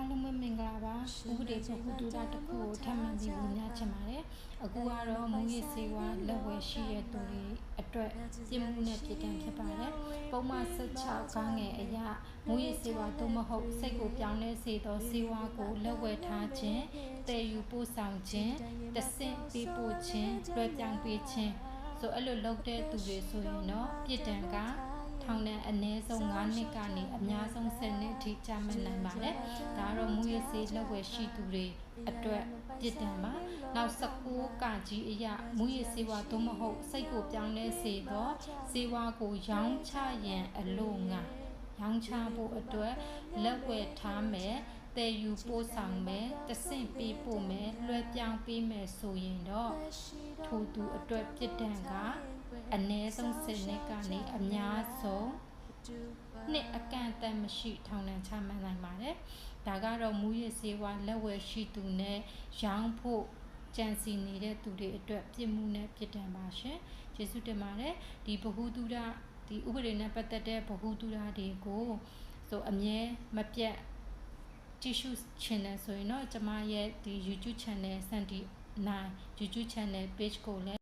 အားလုံးပဲမင်္ဂလာပါဥပဒေပုဂ္ဂိုလ်တူတာတစ်ခုကိုထပ်မံပြီးဝင်ရချင်ပါတယ်အခုကတော့မူရစေဝါလက်ဝယ်ရှိတဲ့သူတွေအတွက်ပြင်မှုနဲ့ပြည်တံဖြစ်ပါတယ်ပုံမှန်16ကားငယ်အရာမူရစေဝါသို့မဟုတ်စိတ်ကိုပြောင်းလဲစေသောစေဝါကိုလက်ဝယ်ထားခြင်းတည်ယူပို့ဆောင်ခြင်းတဆင့်ပေးပို့ခြင်းလွှဲပြောင်းပေးခြင်းဆိုအဲ့လိုလုပ်တဲ့သူတွေဆိုရင်တော့ပြည်တံကထောင်နဲ့ အနည်းဆုံး9နှစ်ကနေအများဆုံး10နှစ်အထိကြာမှတ်နိုင်ပါတယ်။ဒါကတော့မူရစေလက်ဝယ်ရှိသူတွေအတွက်ပြစ်ဒဏ်ပါ။နောက်19ကကြီးအရာမူရစေဝါသို့မဟုတ်စိတ်ကိုပြောင်းလဲစေသောစေဝါကိုရောင်းချရန်အလို့ငါရောင်းချဖို့အတွက်လက်ဝယ်ထားမယ်။တည်ယူပို့ဆောင်မယ်တဆင့်ပေးပို့မယ်လွှဲပြောင်းပေးမယ်ဆိုရင်တော့ထိုသူအတွက်ပြစ်ဒဏ်ကအနည်းဆုံး10နှစ်ကနေအများဆုံး နှစ်အကန့်အသတ်မရှိထောင်ဒဏ်ချမှတ်နိုင်ပါတယ်။ဒါကတော့မူရစေဝါလက်ဝယ်ရှိသူနဲ့ရောင်းဖို့ကြံစီနေတဲ့သူတွေအတွက်ပြစ်မှုနဲ့ပြစ်ဒဏ်ပါရှင်။ကျေးဇူးတင်ပါတယ်။ဒီဗဟုသုတဒီဥပဒေနဲ့ပတ်သက်တဲ့ဗဟုသုတတွေကိုဆိုအမြဲမပြတ်ကြည့်ရှု channel ဆိုရင်တော့ကျမရဲ့ဒီ YouTube channel စန်တီ9 YouTube channel page ကိုလည်း